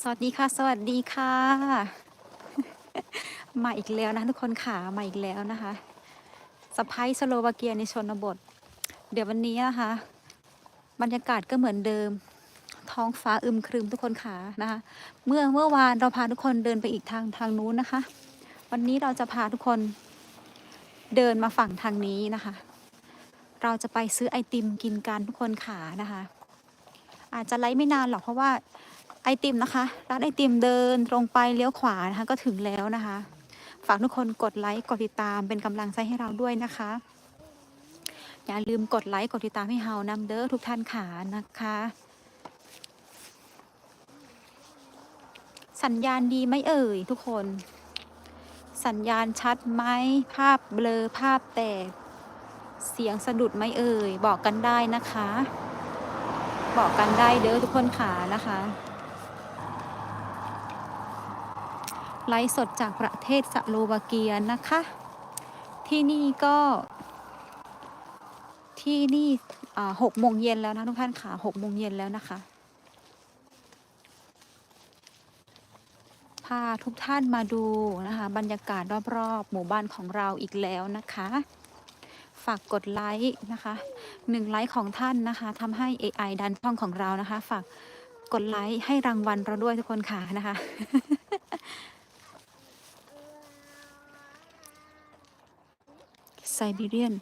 สวัสดีค่ะ สวัสดีค่ะ มาอีกแล้วนะทุกคนค่ะมาอีกแล้วนะคะสะพ้ายสโลวาเกียในชนบท เดี๋ยววันนี้นะคะ บรรยากาศก็เหมือนเดิม ท้องฟ้าอึมครึมทุกคนค่ะนะคะ เมื่อเมื่อวานเราพาทุกคนเดินไปอีกทางทางนู้นนะคะ วันนี้เราจะพาทุกคนเดินมาฝั่งทางนี้นะคะ เราจะไปซื้อไอติมกินกันทุกคนค่ะนะคะ อาจจะไลฟ์ไม่นานหรอกเพราะว่า ไอติมนะคะ ร้านไอติมเดินตรงไปเลี้ยวขวานะคะ ก็ถึงแล้วนะคะ ฝากทุกคนกดไลค์กดติดตามเป็นกำลังใจให้เราด้วยนะคะ อย่าลืมกดไลค์กดติดตามให้เฮานำเด้อทุกท่านขานะคะ สัญญาณดีไหมเอ่ยทุกคน สัญญาณชัดไหมภาพเบลอภาพแตกเสียงสะดุดไหมเอ่ย บอกกันได้นะคะ บอกกันได้เด้อทุกคนขานะคะ ไลฟ์สดจากประเทศสโลวาเกียนะคะ ที่นี่ก็ ที่นี่หกโมงเย็นแล้วนะทุกท่านค่ะหกโมงเย็นแล้วนะคะ พาทุกท่านมาดูนะคะ บรรยากาศรอบๆ หมู่บ้านของเราอีกแล้วนะคะ ฝากกดไลค์นะคะหนึ่งไลค์ของท่านนะคะทำให้ AI ดันช่องของเรานะคะ ฝากกดไลค์ให้รางวัลเราด้วยทุกคนค่ะนะคะ ไซบีเรียน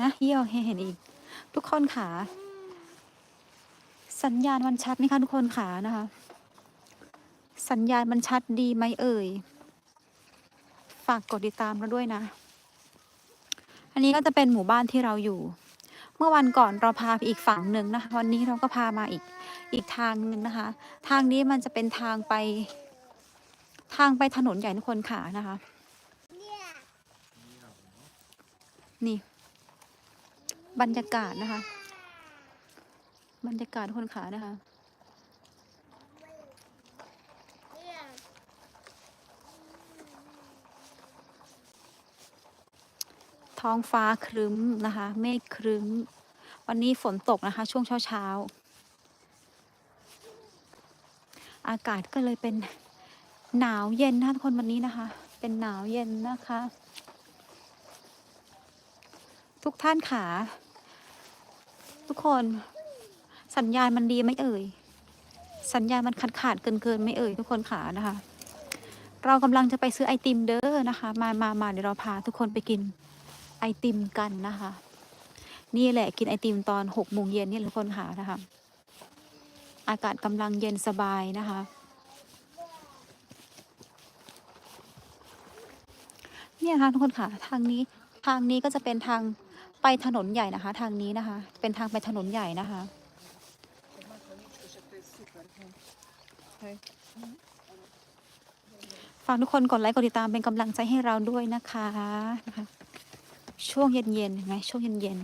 นะเยี่ยวให้เห็นอีก ทุกคนค่ะ สัญญาณมันชัดไหมคะทุกคนค่ะนะคะ สัญญาณมันชัดดีไหมเอ่ย ฝากกดติดตามเราด้วยนะ อันนี้ก็จะเป็นหมู่บ้านที่เราอยู่ เมื่อวันก่อนเราพาไปอีกฝั่งหนึ่งนะคะ วันนี้เราก็พามาอีกอีกทางหนึ่งนะคะ ทางนี้มันจะเป็นทางไป ทางไปถนนใหญ่ทุกคนค่ะนะคะ นี่ บรรยากาศนะคะ บรรยากาศคนขานะคะ ท้องฟ้าครึ้มนะคะ เมฆครึ้ม วันนี้ฝนตกนะคะ ช่วงเช้าเช้าอากาศก็เลยเป็นหนาวเย็นนะคะทุกคนวันนี้นะคะ เป็นหนาวเย็นนะคะ ทุกท่านขา ทุกคนสัญญาณมันดีไหมเอ่ย สัญญาณมันขาดขาดเกินเกินไม่เอ่ยทุกคนขานะคะ เรากำลังจะไปซื้อไอติมเด้อนะคะ มามามาเดี๋ยวเราพาทุกคนไปกินไอติมกันนะคะ นี่แหละกินไอติมตอนหกโมงเย็นนี่ทุกคนค่ะนะคะ อากาศกำลังเย็นสบายนะคะ เนี่ยค่ะทุกคนค่ะทางนี้ทางนี้ก็จะเป็นทาง ไปถนนใหญ่นะคะ ทางนี้นะคะ เป็นทางไปถนนใหญ่นะคะฝากทุกคนกดไลค์กดติดตามเป็นกำลังใจให้เราด้วยนะคะนะคะ ช่วงเย็นๆไหมช่วงเย็น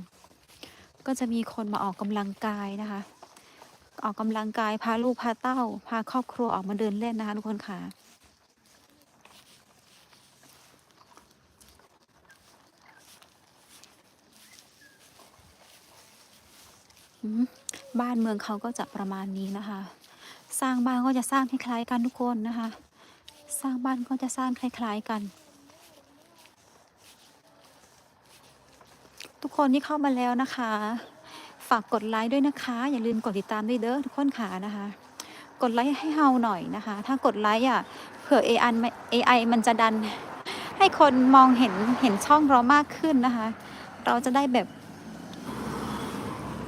ๆก็จะมีคนมาออกกำลังกายนะคะ ออกกำลังกายพาลูกพาเต้า พาครอบครัวออกมาเดินเล่นนะคะ ทุกคนค่ะ บ้านเมืองเขาก็จะประมาณนี้นะคะ สร้างบ้านก็จะสร้างคล้ายๆกันทุกคนนะคะ สร้างบ้านก็จะสร้างคล้าย ๆกัน ทุกคนที่เข้ามาแล้วนะคะ ฝากกดไลค์ด้วยนะคะ อย่าลืมกดติดตามด้วยเด้อทุกคนค่ะนะคะ กดไลค์ให้เฮาหน่อยนะคะ ถ้ากดไลค์อะเผื่อ AI AI มันจะดัน ให้คนมองเห็นเห็นช่องเรามากขึ้นนะคะ เราจะได้แบบ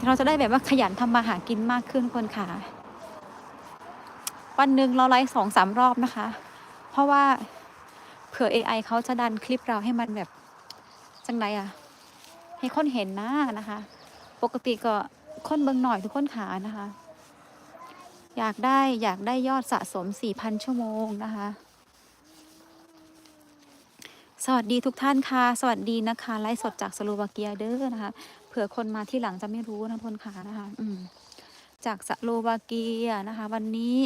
เราจะได้แบบว่าขยันทำมาหากินมากขึ้นคนค่ะ วันหนึ่งเราไลฟ์สองสามรอบนะคะ เพราะว่าเผื่อ AI เขาจะดันคลิปเราให้มันแบบ จังไรอะให้คนเห็นหน้านะคะ ปกติก็คนเบิงหน่อยทุกคนขานะคะ อยากได้อยากได้ยอดสะสม 4,000 ชั่วโมงนะคะ สวัสดีทุกท่านค่ะ สวัสดีนะคะ ไลฟ์สดจากสโลวาเกียเด้อนะคะ เผื่อคนมาที่หลังจะไม่รู้นะทุกคนค่ะนะคะ อืม จากสโลวาเกียนะคะ วันนี้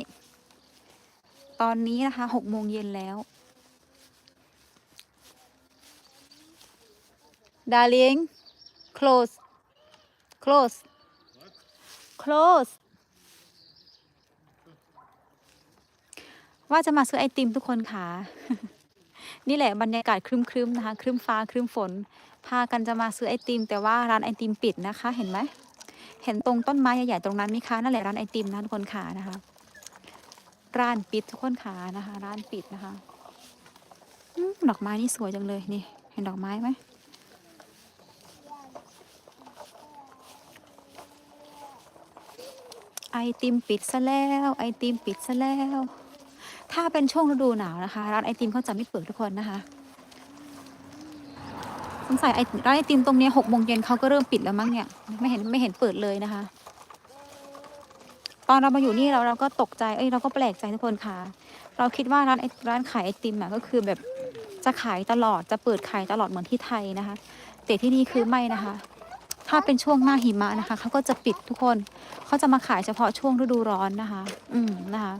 ตอนนี้นะคะหกโมงเย็นแล้ว darling close close close ว่าจะมาซื้อไอติมทุกคนค่ะ นี่แหละบรรยากาศครึ้มๆนะคะ ครึ้มฟ้าครึ้มฝน พากันจะมาซื้อไอติม แต่ว่าร้านไอติมปิดนะคะ เห็นไหมเห็นตรงต้นไม้ใหญ่ๆตรงนั้นไหมคะนั่นแหละร้านไอติมนะทุกคนขานะคะ ร้านปิดทุกคนขานะคะ ร้านปิดนะคะดอกไม้นี่สวยจังเลยนี่ เห็นดอกไม้ไหมไอติมปิดซะแล้ว ไอติมปิดซะแล้ว ถ้าเป็นช่วงฤดูหนาวนะคะ ร้านไอติมเขาจะไม่เปิดทุกคนนะคะ สงสัยไอร้านไอติมตรงนี้หกโมงเย็นเขาก็เริ่มปิดแล้วมั้งเนี่ย ไม่เห็นไม่เห็นเปิดเลยนะคะ ตอนเรามาอยู่นี่เราเราก็ตกใจเอ้ยเราก็แปลกใจทุกคนค่ะ เราคิดว่าร้านไอร้านขายไอติมอะก็คือแบบจะขายตลอดจะเปิดขายตลอดเหมือนที่ไทยนะคะ แต่ที่นี่คือไม่นะคะ ถ้าเป็นช่วงหน้าหิมะนะคะเขาก็จะปิดทุกคนเขาจะมาขายเฉพาะช่วงฤดูร้อนนะคะ อืมนะคะ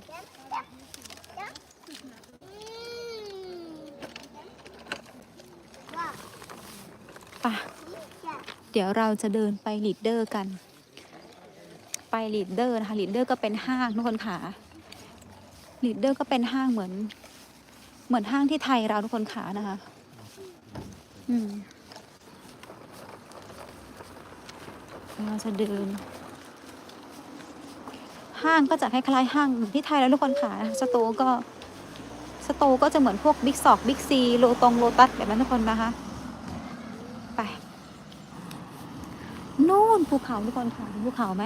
ปะเดี๋ยวเราจะเดินไปลีดเดอร์กัน ไปลีดเดอร์นะคะลีดเดอร์ก็เป็นห้างทุกคนค่ะลีดเดอร์ก็เป็นห้างเหมือน เหมือนห้างที่ไทยเราทุกคนขานะคะ อืมเราจะเดิน ห้างก็จะคล้ายๆห้างเหมือนที่ไทยแล้วทุกคนขาสตร์ก็สตร์ก็จะเหมือนพวกบิ๊กซอกบิ๊กซีโลตงโลตัสแบบนั้นทุกคนนะคะ ไป นู่น ภูเขาทุกคนค่ะเห็นภูเขาไหม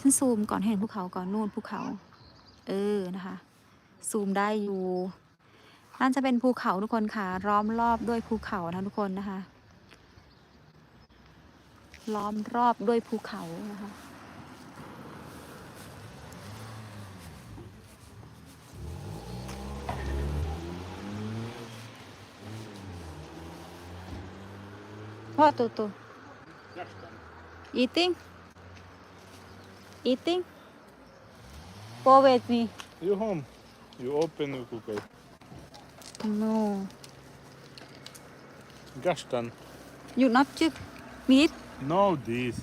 ฉันซูมก่อนให้เห็นภูเขาก่อนนู่นภูเขา เออนะคะ ซูมได้อยู่นั่นจะเป็นภูเขาทุกคนค่ะล้อมรอบด้วยภูเขานะทุกคนนะคะ ล้อมรอบด้วยภูเขานะคะ What Tutu? Eating? Eating? Go with me. You home. You open och kokar. No. Gastan. You not chip meat? No this.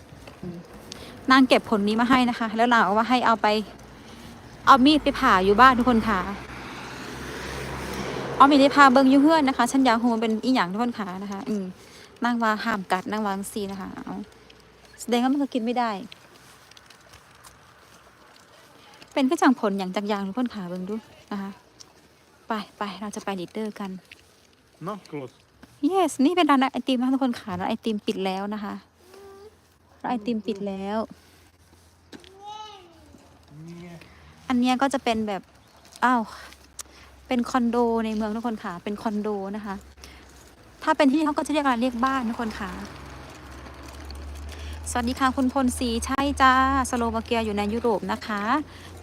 นางเก็บผลนี้มาให้นะคะ แล้วนางเอาว่าให้เอาไป เอามีดไปผ่าอยู่บ้านทุกคนค่ะ เอามีดไปผ่าเบิงอยู่เพื่อนนะคะ ฉันอยากโฮมเป็นอีหยังทุกคนค่ะนะคะ อืมนางว่าห้ามกัดนางวาจั่งซีนะคะเอา แสดงว่ามันก็กินไม่ได้ เป็นก็จังผลอย่างจากอยางทุกคนค่ะเบิงดูนะคะไปไปเราจะไปลีดเดอร์กัน No, close. yes นี่เป็นร้านไอติมนะคะทุกคนค่ะร้านไอติมปิดแล้วนะคะร้านไอติมปิดแล้ว อันเนี้ยก็จะเป็นแบบอ้าวเป็นคอนโดในเมืองทุกคนค่ะเป็นคอนโดนะคะ ถ้าเป็นที่นี่เขาก็จะเรียกอะไรเรียกบ้านทุกคนค่ะ สวัสดีค่ะคุณพลศรีใช่จ้าสโลวาเกียอยู่ในยุโรปนะคะ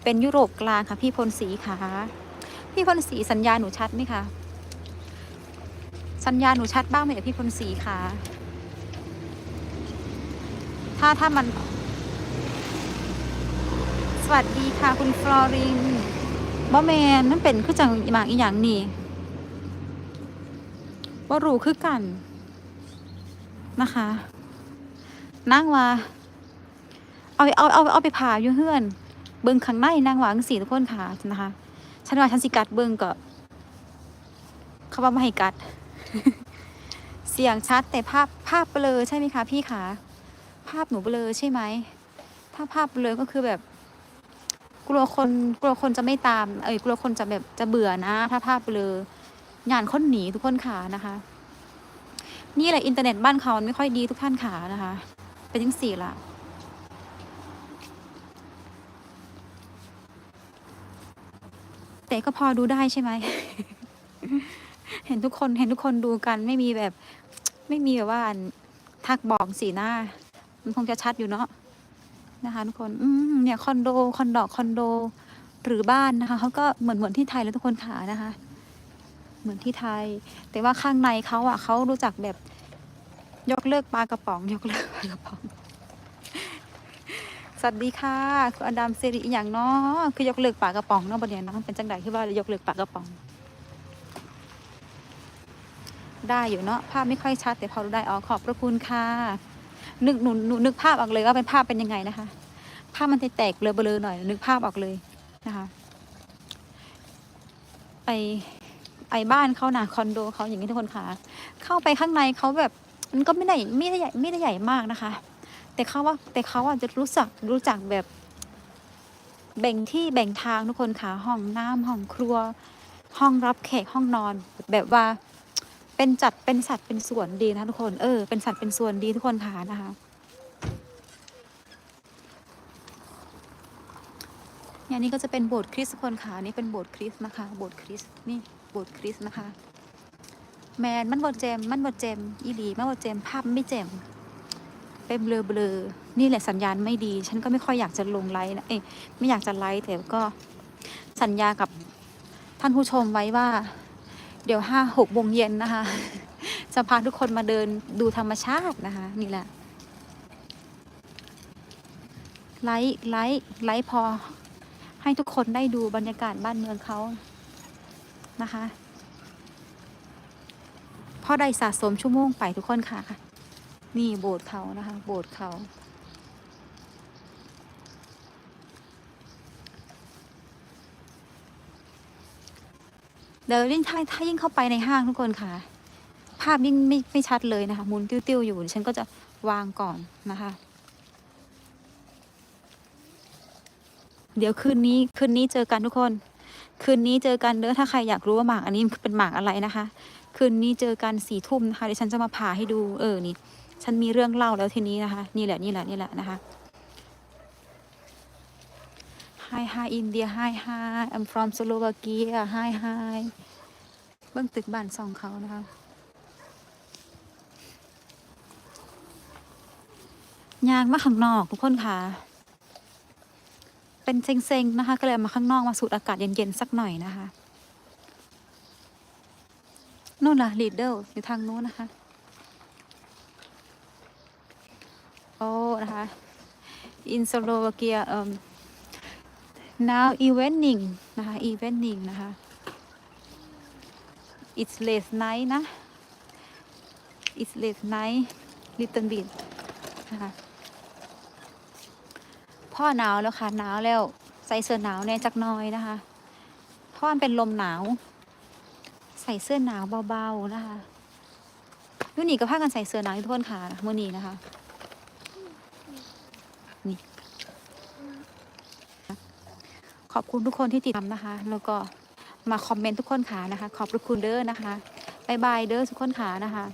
เป็นยุโรปกลางค่ะ พี่พลศรีค่ะ พี่พลศรีสัญญาหนูชัดไหมคะสัญญาหนูชัดบ้างไหมเอ่ยพี่พลศรีค่ะ ถ้าถ้ามัน สวัสดีค่ะคุณฟลอรินบอแมนนั่นเป็นคือจังหมางอีหยังนี่ว่ารู้คือกันนะคะ นั่งว่าเอาเอาเอาเอาไปผ่าอยู่เฮือน เบิ้งข้างในนั่งวาจั่งสีทุกคนค่ะนะคะฉันว่าฉันสิกัดเบิ้งก็เขาว่าไม่ให้กัด เสียงชัดแต่ภาพภาพเบลอใช่ไหมคะพี่คะภาพหนูเบลอใช่ไหมถ้าภาพเบลอก็คือแบบ กลัวคนกลัวคนจะไม่ตาม เอ้ยกลัวคนจะแบบจะเบื่อนะ ถ้าภาพเบลองานค้นหนีทุกคนขานะคะ นี่แหละอินเทอร์เน็ตบ้านเขามันไม่ค่อยดีทุกท่านขานะคะ เป็นยังสี่ละแต่ก็พอดูได้ใช่ไหม เห็นทุกคนเห็นทุกคนดูกันไม่มีแบบ ไม่มีแบบว่าทักบอกสีหน้า มันคงจะชัดอยู่เนาะนะคะทุกคนอืมเนี่ยคอนโดคอนโดคอนโด หรือบ้านนะคะเขาก็เหมือนเหมือนที่ไทยแล้วทุกคนขานะคะ เหมือนที่ไทย แต่ว่าข้างในเขาอะเขารู้จักแบบ ยกเลิกปลากระป๋อง ยกเลิกปลากระป๋อง สวัสดีค่ะคุณอดัมเซริอย่างเนาะคือยกเลิกปลากระป๋องเนาะประเดี๋ยวเนาะเป็นจังไดคือว่าจะยกเลิกปลากระป๋อง ได้อยู่เนาะภาพไม่ค่อยชัดแต่พอรู้ได้อ๋อขอบพระคุณค่ะนึกหนูหนูนึกภาพออกเลยว่าเป็นภาพเป็นยังไงนะคะ ภาพมันจะแตกเบลอๆหน่อย นึกภาพออกเลยนะคะไอไอบ้านเขานะคอนโดเขาอย่างนี้ทุกคนค่ะ เข้าไปข้างในเขาแบบ มันก็ไม่ได้ไม่ได้ใหญ่ไม่ได้ใหญ่มากนะคะ แต่เขาว่าแต่เขาอาจจะรู้จักรู้จักแบบ แบ่งที่แบ่งทางทุกคนค่ะห้องน้ำห้องครัว ห้องรับแขกห้องนอน แบบว่า เป็นจัดเป็นสัตว์เป็นส่วนดีนะทุกคนเออเป็นสัตว์เป็นส่วนดีทุกคนค่ะนะคะอย่างนี้ก็จะเป็นโบสถ์คริสต์ทุกคนค่ะนี่เป็นโบสถ์คริสต์นะคะ โบสถ์คริสต์นี่โบสถ์คริสต์นะคะ แมนมันบดเจมมันบดเจมอีหลีมันบดเจมภาพไม่แจมเป็นเบลอเบลอนี่แหละสัญญาณไม่ดี ฉันก็ไม่ค่อยอยากจะลงไลฟ์นะเอ้ยไม่อยากจะไลฟ์แต่ก็สัญญากับท่านผู้ชมไว้ว่า เดี๋ยวห้าหกโมงเย็นนะคะ จะพาทุกคนมาเดินดูธรรมชาตินะคะ นี่แหละไลฟ์ไลฟ์ไลฟ์พอ ให้ทุกคนได้ดูบรรยากาศบ้านเมืองเขานะคะ อได้สะสมชั่วโมงไปทุกคนค่ะ นี่โบสถ์เขานะคะ โบสถ์เขา เดี๋ยวยิ่งถ้าถ้ายิ่งเข้าไปในห้างทุกคนค่ะ ภาพยิ่งไม่ไม่ชัดเลยนะคะมุนติ้วๆอยู่ฉันก็จะวางก่อนนะคะเดี๋ยวคืนนี้คืนนี้เจอกันทุกคน คืนนี้เจอกันเด้อถ้าใครอยากรู้ว่าหมากอันนี้เป็นหมากอะไรนะคะ คืนนี้เจอกันสี่ทุ่มนะคะเดี๋ยวฉันจะมาผ่าให้ดูเออนี่ ฉันมีเรื่องเล่าแล้วทีนี้นะคะ นี่แหละนี่แหละนี่แหละนะคะ Hi hi India Hi hi I'm from Slovakia Hi hi เบื้องตึกบ้านซองเขานะคะยางมาข้างนอกทุกคนค่ะ เป็นเซ็งๆนะคะ ก็เลยมาข้างนอกมาสูดอากาศเย็นๆสักหน่อยนะคะ นู่นล่ะลีดเดอร์อยู่ทางนู้นนะคะ โอ้ นะคะ in Slovakia um now evening นะคะ evening นะคะ it's late night นะ it's late night little bit นะคะพ่อหนาวแล้วค่ะหนาวแล้วใส่เสื้อหนาวแน่จักน้อยนะคะเพราะมันเป็นลมหนาว ใส่เสื้อหนาวเบาๆนะคะยูนี่ก็พากันใส่เสื้อหนาวทุกคนค่ะมือนี้นะคะนี่ขอบคุณทุกคนที่ติดตามนะคะ แล้วก็มาคอมเมนต์ทุกคนค่ะนะคะ ขอบคุณเด้อนะคะบายบายเด้อทุกคนค่ะนะคะ